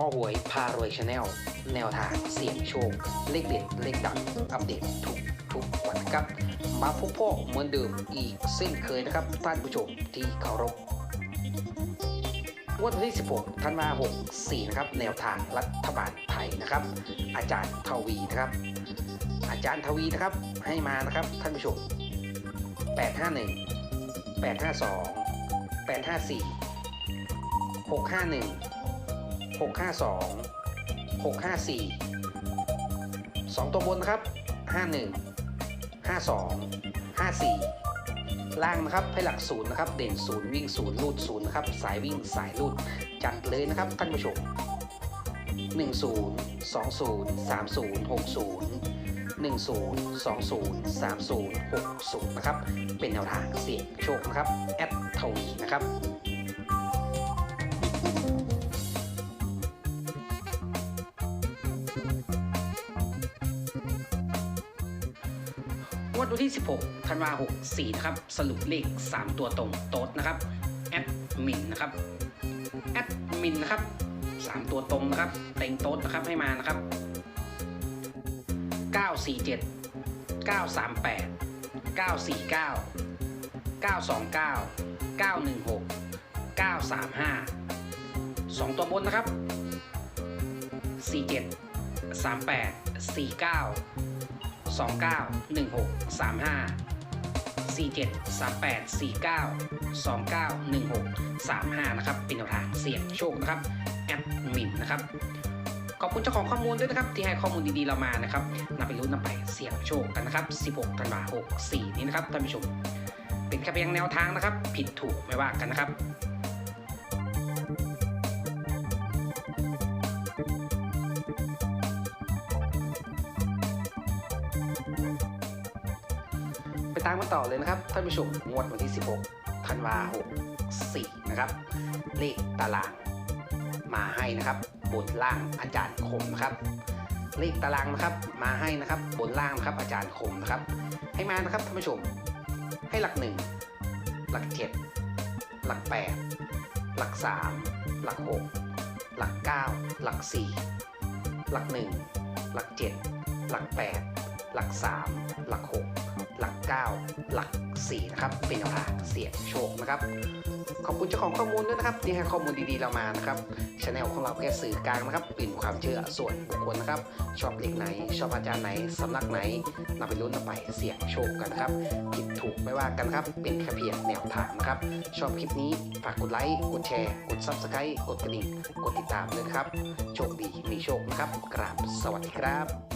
อหวยพารวยชาแนลแนวทางเสี่ยงโชค เลขเด็ดเลขดังอัปเดตทุกทุกวันนะครับ มาพบพ่อเหมือนเดิมอีกเส้นเคยนะครับ ท่านผู้ชมที่เคารพวดวันที่ 16ธันวาคม64 นะครับ แนวทางรัฐบาลไทยนะครับ อาจารย์ทวีนะครับ อาจารย์ทวีนะครับให้มานะครับท่านผู้ชม 851 852 854 651 652 654 2 ตัวบนนะครับ 51 52 54 ล่างนะครับให้หลักศูนย์นะครับ เด่นศูนย์วิ่งศูนย์ลูดศูนย์นะครับ สายวิ่งสายลูด จัดเลยนะครับท่านผู้ชม 10 20 30 60 10 20 30 60 นะครับ เป็นแนวทางเสี่ยงโชคนะครับ แอดทวีนะครับ ดวันที่ 16ธันวาคม64นะครับสรุปเลข 3 ตัวตรงโต๊ดนะครับแอดมินนะครับแอดมินนะครับ 3 ตัวตรงนะครับเต็งโต๊ดนะครับให้มานะครับ 947 938 949 929 916 935 2 ตัวบนนะครับ 47 38 49 29 16 35 47 38 49 29 16 35 นะครับ เป็นแนวทางเสี่ยงโชคนะครับ แอดมินนะครับ ขอบคุณเจ้าของข้อมูลด้วยนะครับ ที่ให้ข้อมูลดีๆเรามานะครับนำไปรู้นำไปเสี่ยงโชคกันนะครับ 16ธันวาคม64 นี้นะครับท่านผู้ชม เป็นแค่เพียงแนวทางนะครับ ผิดถูกไม่ว่ากันนะครับ ตามกันต่อเลยนะครับท่านผู้ชมงวดวันที่ 16ธันวาคม64นะครับ เลขตารางมาให้นะครับ บนล่างอาจารย์คมนะครับ เลขตารางนะครับมาให้นะครับ บนล่างนะครับอาจารย์คมนะครับ ให้มานะครับท่านผู้ชม ให้หลักหนึ่งหลักเจ็ดหลักแปดหลักสามหลักหกหลักเก้าหลักสี่หลักหนึ่งหลักเจ็ดหลักแปดหลักสามหลักหก หลักเก้าหลักสี่นะครับ เป็นแนวทางเสี่ยงโชคนะครับ ขอบคุณเจ้าของข้อมูลด้วยนะครับที่ให้ข้อมูลดีๆเรามานะครับช anel ของเราแค่สื่อกลางนะครับเป็นความเชื่อส่วนบุคคลนะครับ ชอบเลขไหน ชอบอาจารย์ไหนสำนักไหนนำไปลุ้นนำไปเสี่ยงโชคกันนะครับผิดถูกไม่ว่ากันครับเป็นแค่เพียงแนวทางนะครับ ชอบคลิปนี้ฝากกดไลค์กดแชร์ กด subscribe กดกระดิ่งกดติดตามด้วยครับโชคดีมีโชคนะครับกราบสวัสดีครับ